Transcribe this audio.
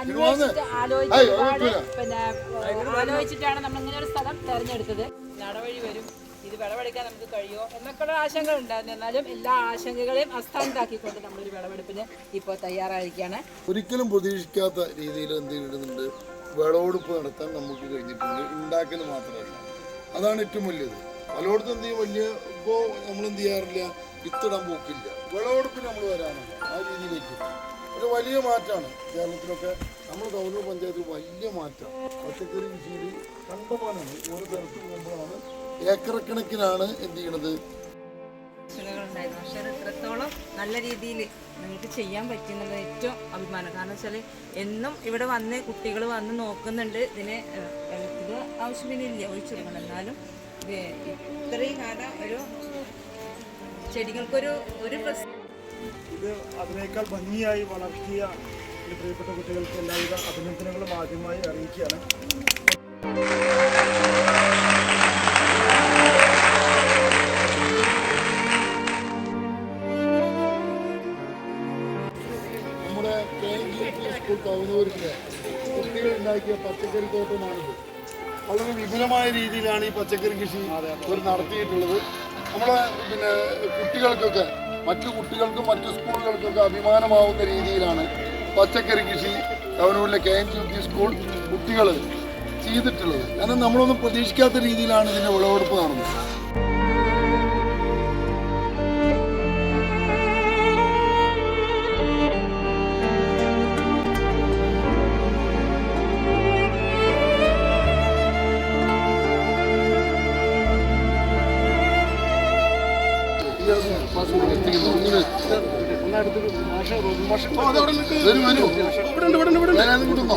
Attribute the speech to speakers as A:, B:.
A: അന്വേഷിച്ച് ആലോചിച്ച്
B: ഏയ്, അത്
A: ഒരുപാട് പിന്നെ ആലോചിച്ചിട്ടാണ് നമ്മൾ ഇങ്ങനെ ഒരു സ്ഥലം തെരഞ്ഞെടുത്തത്. നടവഴി വരും. ഇത് വിളവെടുക്കാൻ നമുക്ക് കഴിയുമോ എന്നൊക്കെയുള്ള ആശങ്കകൾ ഉണ്ടായിരുന്നു. എന്നാലും എല്ലാ ആശങ്കകളെയും അസ്ഥാനത്താക്കിക്കൊണ്ട് നമ്മളൊരു വിളവെടുപ്പിന് ഇപ്പോൾ തയ്യാറായിരിക്കുകയാണ്.
B: ഒരിക്കലും പ്രതീക്ഷിക്കാത്ത രീതിയിൽ എന്ത് ചെയ്യുന്നുണ്ട്? വിളവെടുപ്പ് നടത്താൻ നമുക്ക് കഴിഞ്ഞിട്ടുണ്ട്. ഉണ്ടാക്കുന്നത് മാത്രമല്ല. അതാണ് ഏറ്റവും വലിയത്. പലയിടത്തും എന്ത് ചെയ്യും? വലിയ ഇപ്പോൾ നമ്മൾ എന്ത് ചെയ്യാറില്ല? വിത്തിടാൻ പോക്കില്ല. വിളവെടുപ്പിന് നമ്മൾ വരാനാണ് ആ രീതിയിലേക്ക്. ഒരു വലിയ മാറ്റമാണ് കേരളത്തിലൊക്കെ. നമ്മൾ ഗൗരവ പഞ്ചായത്തിൽ വലിയ മാറ്റം. പച്ചക്കറി കൃഷിയിൽ കണ്ടമാനാണ് ഓരോ തരത്തിൽ പോകുമ്പോഴാണ് ഏക്കറക്കണക്കിനാണ് എന്ത് ചെയ്യണത്.
C: ഉണ്ടായിരുന്നു പക്ഷെ നല്ല രീതിയിൽ നിങ്ങൾക്ക് ചെയ്യാൻ പറ്റുന്നത് ഏറ്റവും അഭിമാനം. കാരണം വെച്ചാൽ എന്നും ഇവിടെ വന്ന് കുട്ടികൾ വന്ന് നോക്കുന്നുണ്ട്. ഇതിനെ ഇത് ആവശ്യമില്ല ഒഴിച്ചെടുക്കണം എന്നാലും ഇത്രയും കാലം ഒരു ചെടികൾക്കൊരു ഒരു പ്രശ്നം
D: ഇത് അതിനേക്കാൾ ഭംഗിയായി വളർത്തിയ പ്രിയപ്പെട്ട കുട്ടികൾക്ക് എല്ലാവിധ അഭിനന്ദനങ്ങളും ആദ്യമായി അറിയിക്കുകയാണ്.
B: നമ്മുടെ കെ സ്കൂൾ കൗന്നൂരിലെ കുട്ടികൾ ഉണ്ടാക്കിയ പച്ചക്കറി തോട്ടമാണിത്. വളരെ വിപുലമായ രീതിയിലാണ് ഈ പച്ചക്കറി കൃഷി ഇവർ നടത്തിയിട്ടുള്ളത്. നമ്മളെ പിന്നെ കുട്ടികൾക്കൊക്കെ മറ്റു കുട്ടികൾക്കും മറ്റു സ്കൂളുകൾക്കൊക്കെ അഭിമാനമാവുന്ന രീതിയിലാണ് പച്ചക്കറി കൃഷി കവനൂരിലെ കെ എൻ പി സ്കൂൾ കുട്ടികൾ ചെയ്തിട്ടുള്ളത്. കാരണം നമ്മളൊന്നും പ്രതീക്ഷിക്കാത്ത രീതിയിലാണ് ഇതിന്റെ വിളവെടുപ്പ് നടന്നത്. കിട്ടുന്നോ